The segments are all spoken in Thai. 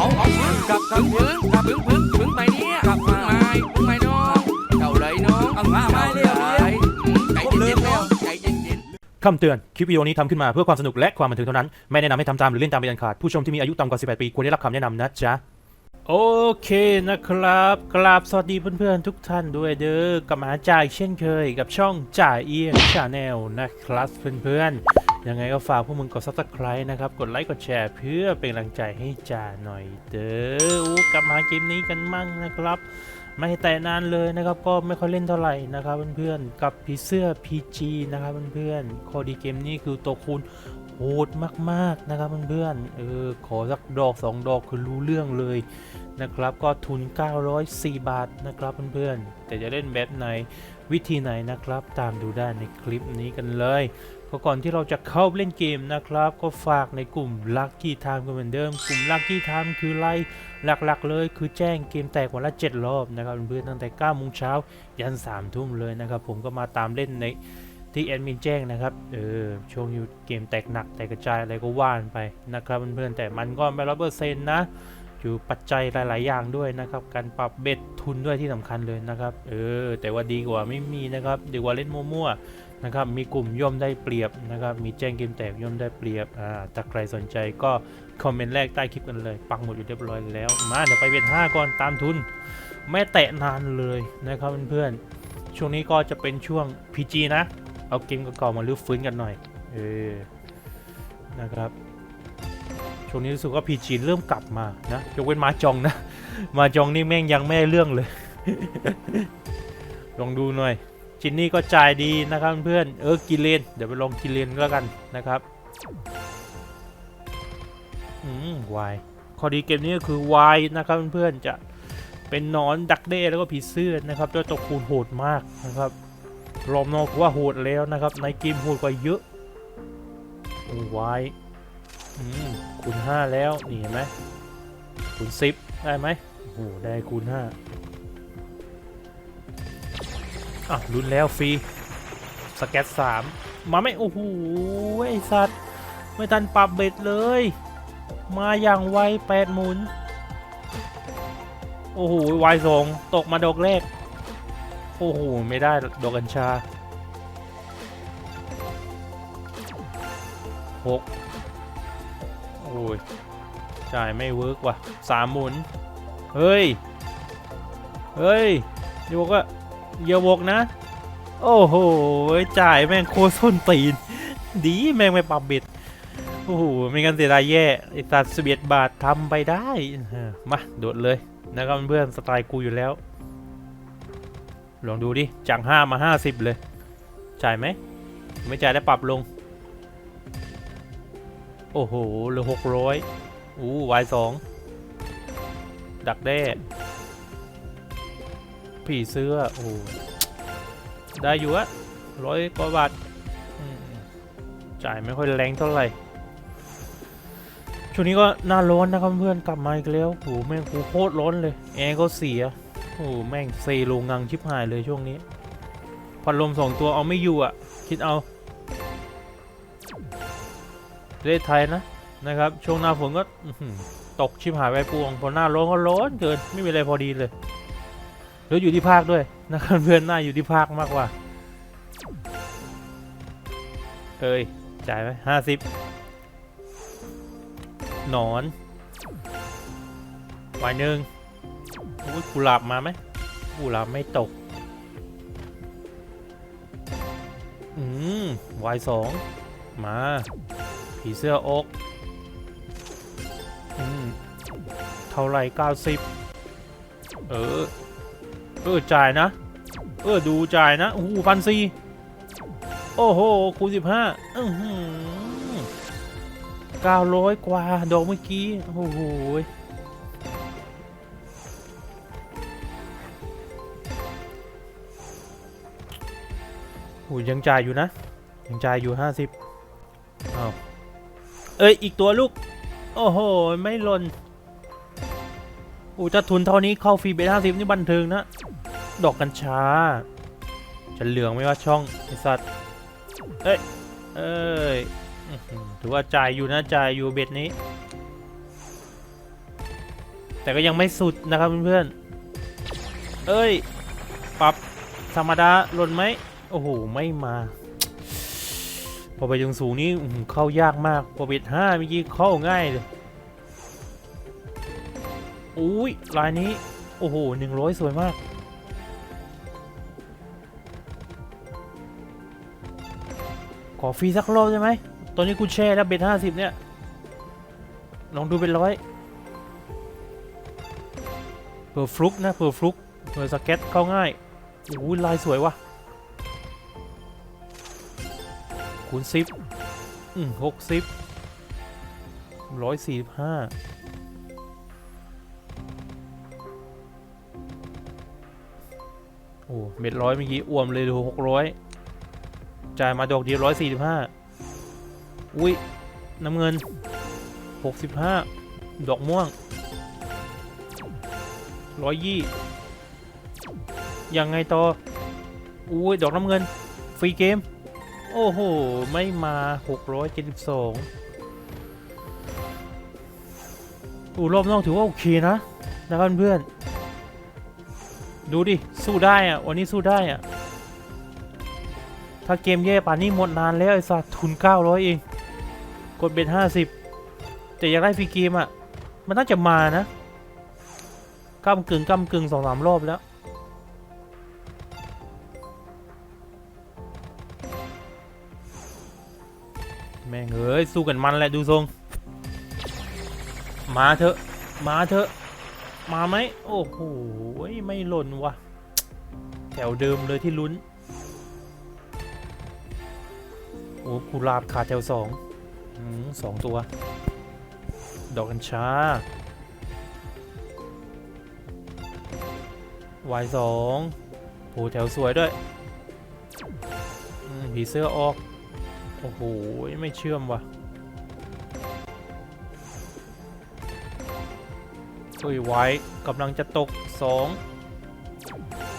เอาเอาพึ่งกับกับพึ่งกับพึ่งพึ่งพึ่งไปเนี่ยกับพึ่งไม้พึ่งไม้น้องเจ้าเลยน้องเอามาไม้เร็วใจเย็นๆแล้วใจเย็นๆคำเตือน คลิปวิดีโอนี้ทำขึ้นมาเพื่อความสนุกและความบันเทิงเท่านั้น ไม่แนะนำให้ทำตามหรือเล่นตามเป็นอันขาด ผู้ชมที่มีอายุต่ำกว่า 18 ปีควรได้รับคำแนะนำนะจ๊ะโอเคนะครับกราบสวัสดีเพื่อนๆทุกท่านด้วยเด้อกลับมาจ่ายเช่นเคยกับช่องจ่ายเอียงชาแนลนะครับเพื่อนๆ ยังไงก็ฝากพวกมึงกด subscribe นะครับ กดไลค์ กดแชร์ เพื่อเป็นกำลังใจให้จ่าหน่อยเด้ออู้กลับมาเกมนี้กันมั่งนะครับ ไม่แต่นานเลยนะครับ ก็ไม่ค่อยเล่นเท่าไหร่นะครับเพื่อนๆ กับผีเสื้อ PG นะครับเพื่อนๆข้อดีเกมนี้คือตัวคูณโหดมากๆนะครับเพื่อนๆ เออขอสักดอก 2 ดอกคือรู้เรื่องเลยนะครับก็ทุน 904 บาทนะครับเพื่อนๆ แต่จะเล่นแบบไหนวิธีไหนนะครับ ตามดูได้ในคลิปนี้กันเลย ก็ก่อนที่เราจะเข้าเล่นเกมนะครับ ก็ฝากในกลุ่ม Lucky Time กันเหมือนเดิม กลุ่ม Lucky Time คือไล่หลักๆ เลยคือแจ้งเกมแตกวันละ 7 รอบนะครับเพื่อนๆตั้งแต่9โมงเช้ายัน3ทุ่มเลยนะครับผมก็มาตามเล่นในที่แอดมินแจ้งนะครับ เออ ช่วงนี้เกมแตกหนักแตกกระจายอะไรก็ว่านไปนะครับเพื่อนๆ แต่มันก็ไม่ร้อยเปอร์เซ็นต์นะ อยู่ปัจจัยหลาย ๆ อย่างด้วยนะครับ การปรับเบ็ดทุนด้วยที่สำคัญเลยนะครับ เออ แต่ว่าดีกว่าไม่มีนะครับ ดีกว่าเล่นมั่วๆ นะครับมีกลุ่มย่อมได้เปรียบนะครับมีแจ้งเกมแตกย่อมได้เปรียบอ่าถ้าใครสนใจก็คอมเมนต์แรกใต้คลิปกันเลย ปักหมดอยู่เรียบร้อยแล้ว มาเดี๋ยวไปเวทห้าก่อนตามทุน ไม่แตะนานเลยนะครับเพื่อนๆช่วงนี้ก็จะเป็นช่วง PG นะ เอาเกมเก่าๆมาลื้อฟื้นกันหน่อยเออนะครับช่วงนี้รู้สึกว่า PG เริ่มกลับมานะยกเว้นมาจองนะ มาจองนี่แม่งยังไม่ได้เรื่องเลย ลองดูหน่อย จินนี่ก็จ่ายดีนะครับเพื่อนเออกิเลนเดี๋ยวไปลองกิเลนก็แล้วกันนะครับอืมวายข้อดีเกมนี้ก็คือวายนะครับเพื่อนจะเป็นนอนดักเด้แล้วก็ผีเสื้อนะครับด้วยตัวคูณโหดมากนะครับรอบนอกว่าโหดแล้วนะครับ ในเกมโหดกว่าเยอะโอ้วายอืมคูณ5แล้วนี่เห็นไหมคูณ10ได้ไหมโอ้โหได้คูณ5 อะลุ้นแล้วฟรีสแกต3มมาไม่ โอ้โหไอสัตว์ ไม่ทันปรับเบ็ดเลย มาอย่างไวแปดหมุน โอ้โหวายสองตกมาดอกแรก โอ้โห ไม่ได้ดอกกัญชาหกโอ้ย จ่ายไม่เวิร์กว่ะสามหมุน เฮ้ย เฮ้ยอย่บอกว่า อย่าบอกนะ โอ้โห จ่ายแม่งโคส้นตีน ดีแม่งไม่ปรับบ็ดโอ้โหไม่งั้นเสียดายแย่ไอ้ตัดสิบเอ็ดบาททำไปได้ มาโดดเลยนะครับเพื่อนสไตล์กูอยู่แล้ว ลองดูดิจากห้ามาห้าสิบเลย จ่ายไหม ไม่จ่ายได้ปรับลง โอ้โหเหลือหกร้อยอู้วายสองดักแด้ ผีเสื้อโอ้ได้อยู่อะร้อยกว่าบาทจ่ายไม่ค่อยแรงเท่าไหร่ช่วงนี้ก็หน้าร้อนนะครับเพื่อนกลับมาอีกแล้วโหแม่งกูโคตรร้อนเลยแอร์ก็เสียโอ้แม่งเซโลงังชิบหายเลยช่วงนี้พัดลมสองตัวเอาไม่อยู่อะ คิดเอาประเทศไทยนะนะครับ ช่วงหน้าฝนก็ตกชิบหายไปปวงพอหน้าร้อนก็ร้อนเกินไม่มีอะไรพอดีเลย แล้วอยู่ที่ภาคด้วยนะครับเพื่อนหน้าอยู่ที่ภาคมากกว่า เอ้ยจ่ายไหมห้าสิบหนอนวายหนึ่งอุ้ยกุหลาบมาไหมกุหลาบไม่ตก อืมวายสองมา ผีเสื้ออกอืมเท่าไรเก้าสิบเออ เออจ่ายนะ เออดูจ่ายนะโอ้โหพันสี่โอ้โหคูณสิบห้าอือหือ900กว่าดอกเมื่อกี้โอ้โหยโอ้ยยังจ่ายอยู่นะ ยังจ่ายอยู่50อ้าวเอ้ย อีกตัวลูก โอ้โห ไม่หล่น อู้จะทุนเท่านี้เข้าฟรีเบท50นี่บันเทิงนะ ดอกกัญชาจะเหลืองไม่ว่าช่องไอสัตว์ เอ้ย เอ้ย ถือว่าจ่ายอยู่นะจ่ายอยู่เบ็ดนี้ แต่ก็ยังไม่สุดนะครับเพื่อนๆ เอ้ย ปรับธรรมดาหล่นไหม โอ้โห ไม่มา พอไปถึงสูงนี้เข้ายากมาก พอเบ็ดห้าเมื่อกี้เข้าง่ายเลย อุ้ยลายนี้ โอ้โหหนึ่งร้อยสวยมาก ขอฟรีสักรอบได้ไหม ตอนนี้กูแช่แล้วเบ็ดห้าสิบเนี่ย ลองดูเป็นร้อยเผื่อฟลุกนะเผื่อฟลุกเผื่อสเก็ตเข้าง่ายโอ้ยลายสวยวะคูณสิบอืมหกสิบร้อยสี่สิบห้า อ้เม็ดร้อยเมื่อกี้อ้วมเลยดูหกร้อยจ่ายมาดอกเดียวร้อยสี่สิบห้าอุ้ยน้ำเงิน65ดอกม่วงร้อยยี่ยังไงต่ออุ้ยดอกน้ำเงิน ฟรีเกม โอ้โห ไม่มา672อูรอบนอกถือว่าโอเคนะนะครับเพื่อน ดูดิ สู้ได้อะวันนี้สู้ได้อะถ้าเกมแย่ป่านนี้หมดนานแล้วไอ้สัสทุน 900 เอง กดเบ็ด50 แต่อยากได้ฟรีเกมอะ มันน่าจะมานะก้ากึ่งก้ากึ่งสองสามรอบแล้วแม่งเอ้ยสู้กันมันแหละดูทรง มาเถอะ มาเถอะ มาไหมโอ้โหไม่หล่นว่ะแถวเดิมเลยที่ลุ้นโอ้กุลาบขาดแถวสองอสองตัว ดอกกัญชาวายสองโอ้แถวสวยด้วยผีเสื้อออก โอ้โห ไม่เชื่อมว่ะ เฮ้ยไวายกำลังจะตกสอง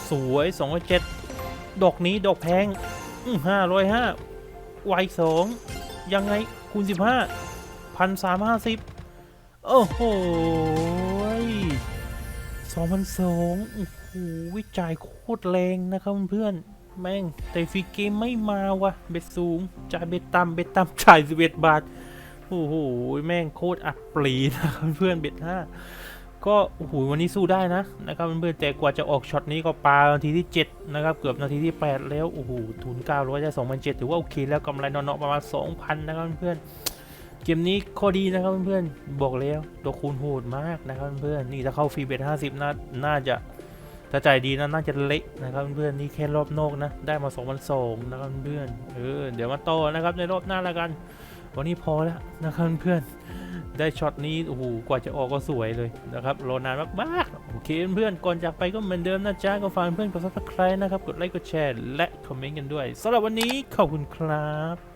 สวยสองร้อยเจ็ดดอกนี้ดอกแพงห้าร้อยห้าไวายสองยังไงคูณ15พันสามห้าสิบโอ้โหสองพันสองโอ้โหวิจ่ายโคตรแรงนะครับเพื่อนแม่งแต่ฟรีเกมไม่มาวะเบ็ดสูง จ่ายเบ็ดต่ำเบ็ดต่ำจ่าย11บเอ็ดบาท โอ้โห แม่งโคตรอับปรีนะครับเพื่อนเบ็ดห้า ก็โอ้โหวันนี้สู้ได้นะนะครับเพื่อนๆแต่กว่าจะออกช็อตนี้ก็ปานาทีที่ 7 นะครับ เกือบนาทีที่ 8 แล้วโอ้โหทุน900ได้2,700ถือว่าโอเคแล้วกำไรนอนๆประมาณ 2,000 นะครับเพื่อนๆเกมนี้ข้อดีนะครับเพื่อนๆบอกแล้วตัวคูณโหดมากนะครับเพื่อนๆนี่ถ้าเข้าฟรีเบ็ด50น่าน่าจะถ้าใจดีนะน่าจะเละนะครับเพื่อนๆนี่แค่รอบนอกนะ ได้มา2,200นะครับเพื่อนๆเออเดี๋ยวมาต่อนะครับในรอบหน้าละกัน วันนี้พอแล้วนะครับเพื่อนๆ ได้ช็อตนี้โอ้โหกว่าจะออกก็สวยเลยนะครับรอนานมากๆโอเคเพื่อนๆก่อนจากไปก็เหมือนเดิมนะจ๊ะก็ฝากเพื่อนกดซับสไครต์นะครับกดไลค์กดแชร์และคอมเมนต์กันด้วยสำหรับวันนี้ขอบคุณครับ